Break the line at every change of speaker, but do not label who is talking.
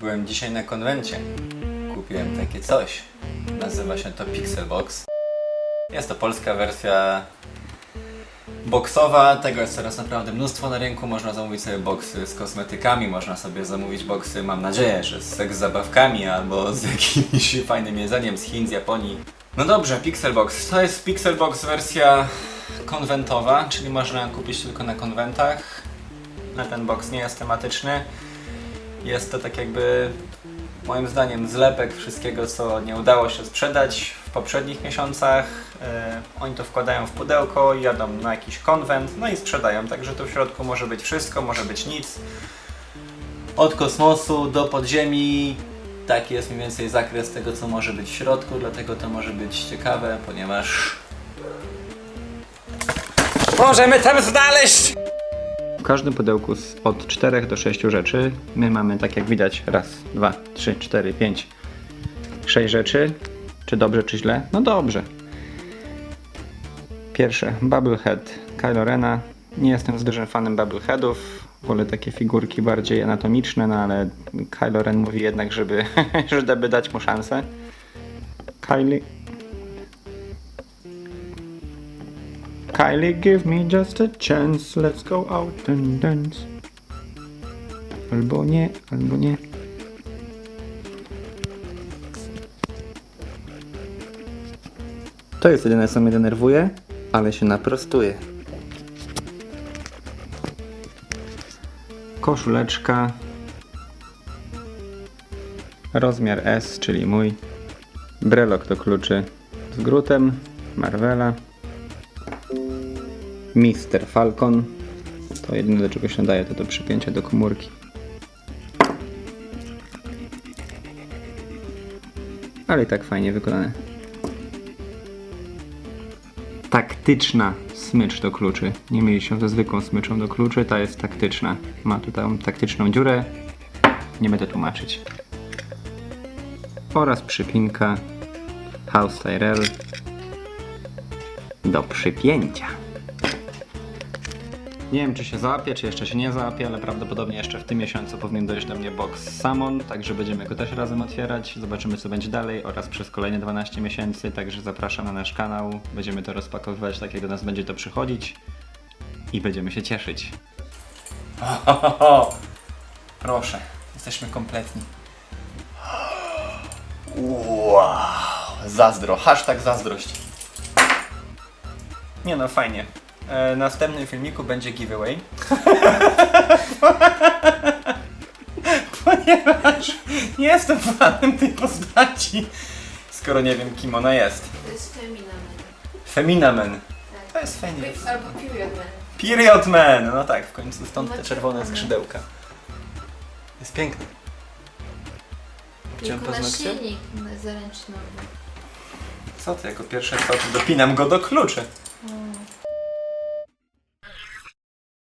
Byłem dzisiaj na konwencie. Kupiłem takie coś. Nazywa się to Pixelbox. Jest to polska wersja boksowa. Tego jest teraz naprawdę mnóstwo na rynku. Można zamówić sobie boksy z kosmetykami, można sobie zamówić boksy, mam nadzieję, że z seks zabawkami albo z jakimś fajnym jedzeniem z Chin, z Japonii. No dobrze, Pixelbox. To jest Pixelbox wersja konwentowa, czyli można kupić tylko na konwentach. Na ten box nie jest tematyczny. Jest to tak jakby moim zdaniem zlepek wszystkiego, co nie udało się sprzedać w poprzednich miesiącach. E, oni to wkładają w pudełko, jadą na jakiś konwent, no i sprzedają. Także tu w środku może być wszystko, może być nic. Od kosmosu do podziemi. Taki jest mniej więcej zakres tego, co może być w środku, dlatego to może być ciekawe, ponieważ możemy tam znaleźć każdym pudełku od 4 do 6 rzeczy. My mamy, tak jak widać, raz, dwa, trzy, cztery, pięć, sześć rzeczy. Czy dobrze, czy źle? No dobrze. Pierwsze, Bubblehead Kylo Rena. Nie jestem dużym fanem Bubbleheadów. Wolę takie figurki bardziej anatomiczne, no ale Kylo Ren mówi jednak, żeby, żeby dać mu szansę. Kylie... Kylie, give me just a chance, let's go out and dance. Albo nie, albo nie. To jest jedyne, co mnie denerwuje, ale się naprostuje. Koszuleczka. Rozmiar S, czyli mój. Brelok do kluczy z grutem. Marvela. Mister Falcon. To jedyne do czego się nadaje to do przypięcia do komórki. Ale i tak fajnie wykonane. Taktyczna smycz do kluczy. Nie mieli się ze zwykłą smyczą do kluczy, ta jest taktyczna. Ma tutaj taktyczną dziurę. Nie będę tłumaczyć. Oraz przypinka House Tyrell do przypięcia. Nie wiem, czy się załapie, czy jeszcze się nie załapie, ale prawdopodobnie jeszcze w tym miesiącu powinien dojść do mnie box Samon, także będziemy go też razem otwierać. Zobaczymy, co będzie dalej oraz przez kolejne 12 miesięcy, także zapraszam na nasz kanał. Będziemy to rozpakowywać, tak jak do nas będzie to przychodzić i będziemy się cieszyć. Proszę, jesteśmy kompletni. Wow, zazdro, hashtag zazdrość. Nie no, fajnie. E, w następnym filmiku będzie giveaway. Ponieważ nie jestem fanem tej postaci, skoro nie wiem kim ona jest.
To jest Femina
Feminamen. To jest Feniks.
Albo Period Man.
Period Man! No tak, w końcu stąd te czerwone skrzydełka. Jest piękny. Chciałem
Tylko naszyjnik zaręcznowy.
Co ty, jako pierwsze co, to dopinam go do kluczy.